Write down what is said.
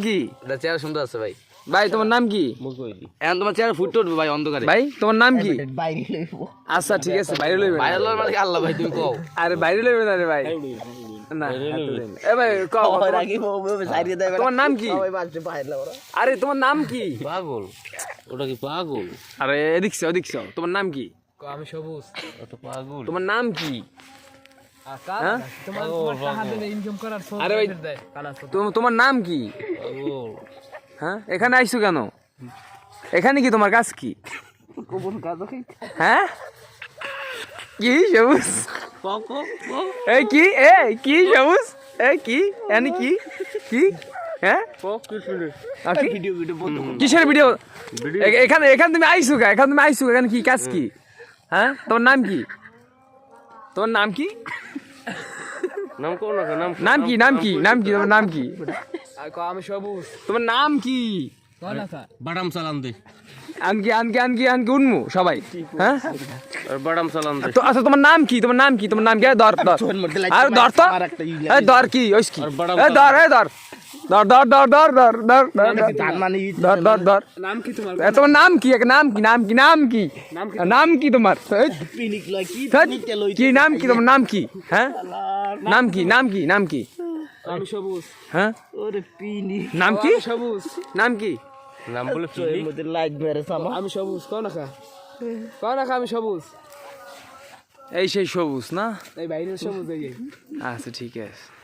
কি? এটা চেহারা সুন্দর আছে ভাই। ভাই তোমার নাম কি? এখন তোমার চেহারা ফুটতে উঠবে ভাই অন্ধকারে। ভাই তোমার নাম কি? বাইরে লইব। আচ্ছা ঠিক আছে বাইরে লইবে বাইরে লওয়ার মানে আল্লাহ ভাই তুমি কও। আরে বাইরে লইবে না রে ভাই। না লইবে। এ ভাই কও তোমার- সাইরে দেবে তোমার নাম কি? আরে তোমার নাম কি? পাগল। ওটা কি পাগল? আরে এদিক সে ওদিক সে। তোমার নাম কি? আমি সবুজ। পাগল তোমার নাম কি? আরে ভাই তো- তোমার নাম কি? হ্যাঁ? এখানে আইসো কেন? এখানে কি তোমার কাজ কি? হ্যাঁ? কি সবুজ? এই কি এ কি? সবুজ? এ কি? এনে কি? কি? হ্যাঁ? আ, কি? ভিডিও ভিডিও বন্ধ কিসের ভিডিও? এখানে এখানে তুমি আইসো কা এখানে তুমি আইসো এখানে কি কাজ কি? হ্যাঁ। তোমার নাম কি তোমার নাম কি? নাম কোন? নাম নাম কি নাম কি নাম কি তোমার নাম কি? আমি সবুজ। তোমার নাম কি? বাদাম সালাম দে আনকি আনকি আনকি আনকি উনমু সবাই হ্যাঁ? আর বাদাম সালাম দে তো আচ্ছা তোমার নাম কি তোমার নাম কি তোমার নাম কি? দর দর আর দর তো। এই ধর কি ওইস কি? আর বাদাম এই ধর ধর ধর ধর ধর ধর ধর ধর ধর ধর নাম কি তোমার? তোমার নাম কি? নাম কি? নাম কি? নাম কি? নাম কি তোমার? কি কি নাম কি তোমার? নাম কি? হ্যাঁ? নাম কি? নাম কি? নাম কি? আমি সবুজ। হ্যাঁ? ওরে পিনি নাম কি? সবুজ। নাম কি? নাম বলে মধ্যে লাইট মেরে সামা। আমি সবুজ। কোন না কোন না আমি সবুজ। এই সেই সবুজ না? এই বাইরের সবুজ এই আচ্ছা ঠিক আছে।